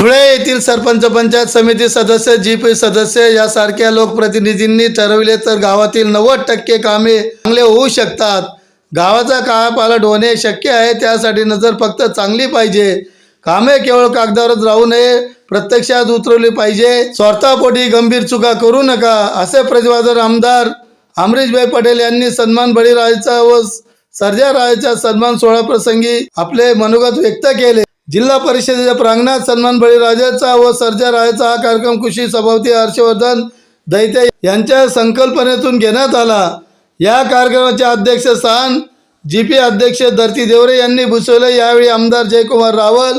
धुळे येथील सरपंच पंचायत समिती सदस्य जी पी सदस्य यासारख्या लोकप्रतिनिधींनी ठरविले तर गावातील नव्वद टक्के कामे चांगले होऊ शकतात. गावाचा कायापालट होणे शक्य आहे त्यासाठी नजर फक्त चांगली पाहिजे. कामे केवळ कागदावरच राहू नये प्रत्यक्षात उतरवली पाहिजे. स्वार्थापोटी गंभीर चुका करू नका असे प्रतिपादन आमदार अमरीशभाई पटेल यांनी सन्मान बळीराजाचा व सर्जा राजाच्या सन्मान सोहळा प्रसंगी आपले मनोगत व्यक्त केले. जिल्हा परिषदेच्या प्रांगणात सन्मान बळीराजाचा व सर्जा राजाचा हा कार्यक्रम कृषी सभापती हर्षवर्धन दैते यांच्या संकल्पनेतून घेण्यात आला. या कार्यक्रमाचे अध्यक्षस्थान जी पी अध्यक्ष धरती देवरे यांनी भुसवले. यावेळी आमदार जयकुमार रावल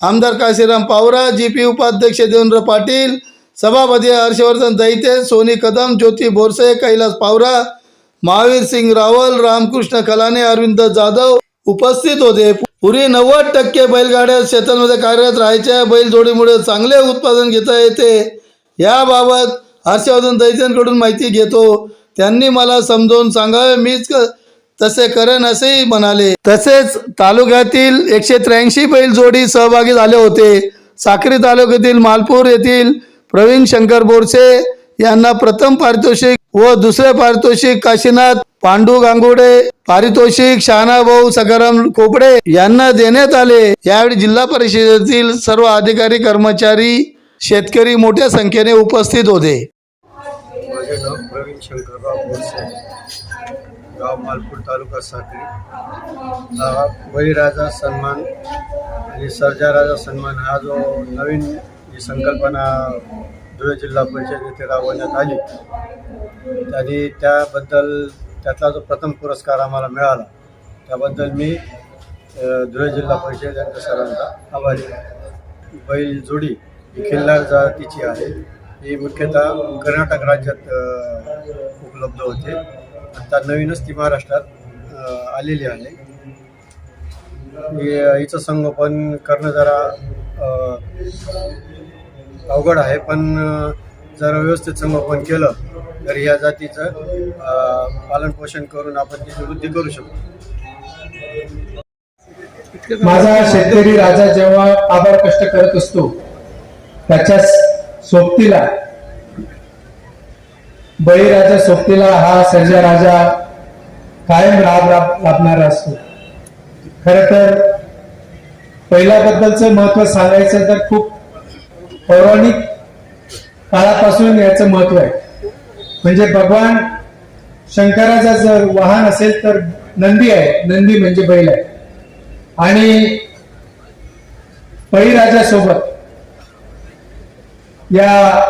आमदार काशीराम पावरा जी पी उपाध्यक्ष देवेंद्र पाटील सभापती हर्षवर्धन दैते सोनी कदम ज्योती बोरसे कैलास पावरा महावीर सिंग रावल रामकृष्ण कलाने अरविंद जाधव उपस्थित होते. पूर्वी नव्वद टक्के बैलगाड्या शेतांमध्ये कार्यरत राहायच्या बैलजोडीमुळे चांगले उत्पादन घेता येते. याबाबत हर्षवर्धन दैत्यांकडून माहिती घेतो. त्यांनी मला समजावून सांगावे मीच तसे करेन असेही म्हणाले. तसेच तालुक्यातील एकशे त्र्याऐंशी बैलजोडी सहभागी झाले होते. साक्री तालुक्यातील मालपूर येथील प्रवीण शंकर बोरसे यांना प्रथम पारितोषिक व दुसरे पारितोषिक काशीनाथ पांडू गांगुडे पारितोषिक शहाणाभाऊ सकाराम कोपडे यांना देण्यात आले. यावेळी जिल्हा परिषदेतील सर्व अधिकारी कर्मचारी शेतकरी मोठ्या संख्येने उपस्थित होते. माझे नाव प्रवीण शंकरराव बोरसे गाव मालपूर तालुका साखरी बळीराजा सन्मान आणि सर्जाराजा सन्मान हा जो नवीन जी संकल्पना धुळे जिल्हा परिषद येथे राबवण्यात आली आणि त्याबद्दल त्यातला जो प्रथम पुरस्कार आम्हाला मिळाला त्याबद्दल मी धुळे जिल्हा परिषद यांच्या सरांचा आभारी बैल जोडी ही खिल्लार जातीची आहे. ही मुख्यतः कर्नाटक राज्यात उपलब्ध होते. आता नवीनच ती महाराष्ट्रात आलेली आहे. हिचं संगोपन करणं जरा अवघड आहे पण जर व्यवस्थित संगोपन केलं तर या जातीचं पालन पालनपोषण करून आपण तिची वृद्धी करू शकतो. माझा शेतकरी राजा जेव्हा आभार कष्ट करत असतो त्याच्या सोबतीला बळीराजा सोबतीला हा सर्जा राजा कायम राब राब लाभणारा असतो. खर तर पहिल्याबद्दलचं महत्त्व सांगायचं तर खूप पौराणिक काळापासून याचं महत्त्व आहे. म्हणजे भगवान शंकराचा जर वाहन असेल तर नंदी आहे. नंदी म्हणजे बैल आहे. आणि बळीराजासोबत या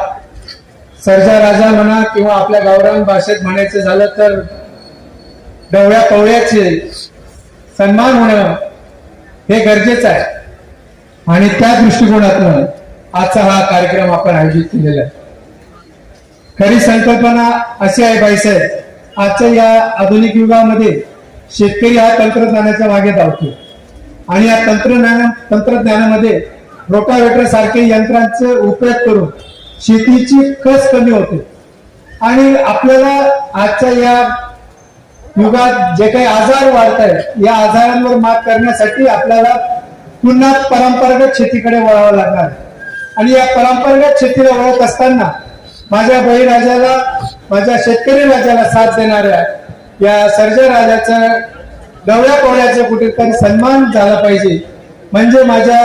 सरजा राजा म्हणा किंवा आपल्या गावरान भाषेत म्हणायचं झालं तर डवळ्या पवळ्याचे सन्मान होणं हे गरजेचं आहे. आणि त्या दृष्टिकोनातून आजचा हा कार्यक्रम आपण आयोजित केलेला आहे. खरी संकल्पना अशी आहे बाईसाहेब आजच्या या आधुनिक युगामध्ये शेतकरी हा तंत्रज्ञानाच्या मागे धावतो आणि या तंत्रज्ञान तंत्रज्ञानामध्ये रोटावेटर सारखे यंत्रांचे उपयोग करून शेतीची कस कमी होते. आणि आपल्याला आजच्या या युगात जे काही आजार वाढत आहेत या आजारांवर मात करण्यासाठी आपल्याला पुन्हा परंपरागत शेतीकडे वळावं लागणार आणि या परंपरागत शेतीला वळत असताना माझ्या बळीराजाला माझ्या शेतकरी राजाला साथ देणाऱ्या या सर्जा राजाचा डवळ्या कोवळ्याचा कुठेतरी सन्मान झाला पाहिजे. म्हणजे माझ्या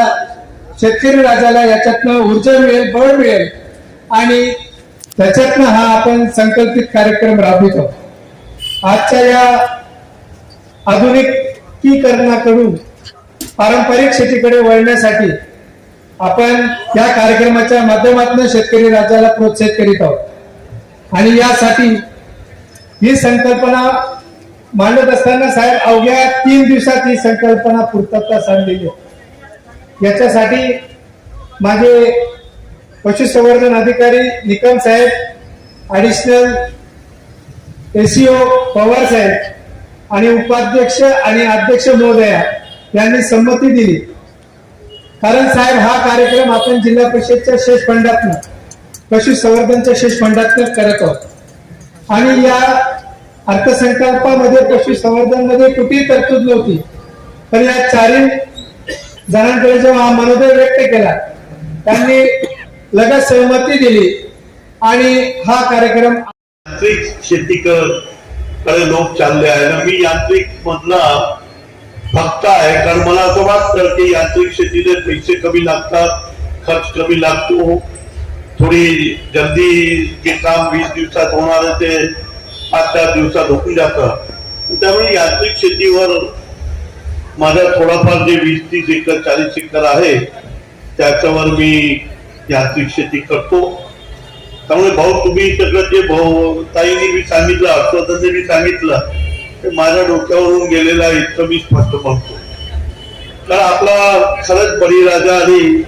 शेतकरी राजाला याच्यातनं ऊर्जा मिळेल बळ मिळेल. आणि त्याच्यातनं हा आपण संकल्पित कार्यक्रम राबवितो. आजच्या या आधुनिकीकरणाकडून पारंपरिक शेतीकडे वळण्यासाठी आपण या कार्यक्रमाच्या माध्यमातून शेतकरी राज्याला प्रोत्साहित करीत आहोत. आणि यासाठी ही संकल्पना मांडत असताना साहेब अवघ्या तीन दिवसात ही संकल्पना पूर्तता सांगलेली आहे. याच्यासाठी माझे पशुसंवर्धन अधिकारी निकम साहेब additional A C O Pawar साहेब आणि उपाध्यक्ष आणि अध्यक्ष महोदया यांनी संमती दिली. कारण साहेब हा कार्यक्रम आपण जिल्हा परिषदच्या शेष फंडातनं पशुसंवर्धनच्या शेष फंडातनं करत आहोत. आणि या अर्थसंकल्पामध्ये पशुसंवर्धनमध्ये कुठेही तरतूद नव्हती. पण या चारही जणांकडे जेव्हा हा मनोदय व्यक्त केला त्यांनी लगेच सहमती दिली आणि हा कार्यक्रम यांत्रिक शेती कर लोक चालले आहे आणि मी यांत्रिक मधला भक्त आहे. कारण मला असं वाटतं की यांत्रिक शेतीले पैसे कमी लागतात खर्च कमी लागतो. थोडी जल्दी जे काम वीस दिवसात होणार ते पाच चार दिवसात होऊन जातं. त्यामुळे यांत्रिक शेतीवर माझा थोडाफार जे वीस तीस एकर चाळीस एकर आहे त्याच्यावर मी यांत्रिक शेती करतो. त्यामुळे भाऊ तुम्ही सगळं जे भाऊ ताईने मी सांगितलं हर्षवर्धनने मी सांगितलं हे माझ्या डोक्यावरून गेलेलं आहे इतकं मी स्पष्ट म्हणतो कारण आपला खरंच बळीराजा आणि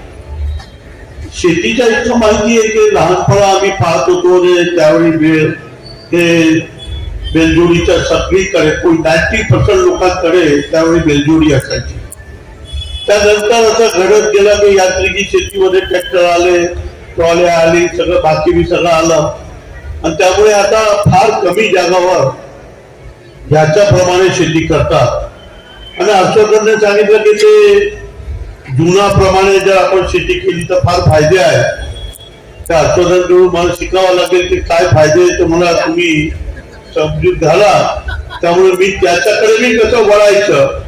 शेतीच्या इतकं माहिती आहे की लहानपणा आम्ही पाहत होतो त्यावेळी वेळ हे बेलजोडीच्या सगळीकडे कोणी नाईन्टी पर्सेंट लोकांकडे त्यावेळी बेलजोडी असायची. त्यानंतर असं घडत गेलं की यांत्रिकी शेतीमध्ये ट्रॅक्टर आले ट्रॉल्या आली सगळं बाकी बी सगळं आलं. आणि त्यामुळे आता फार कमी जागावर ह्याच्याप्रमाणे शेती करतात. आणि हर्षवर्धनने सांगितलं की ते जुनाप्रमाणे जर आपण शेती केली तर फार फायदे आहे. त्या हर्षवर्धनकडून मला शिकावं लागेल की काय फायदे ते मला तुम्ही समजूत घाला. त्यामुळे मी त्याच्याकडे मी कसं वळायचं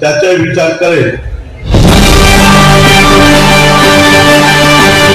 त्याचा विचार करेल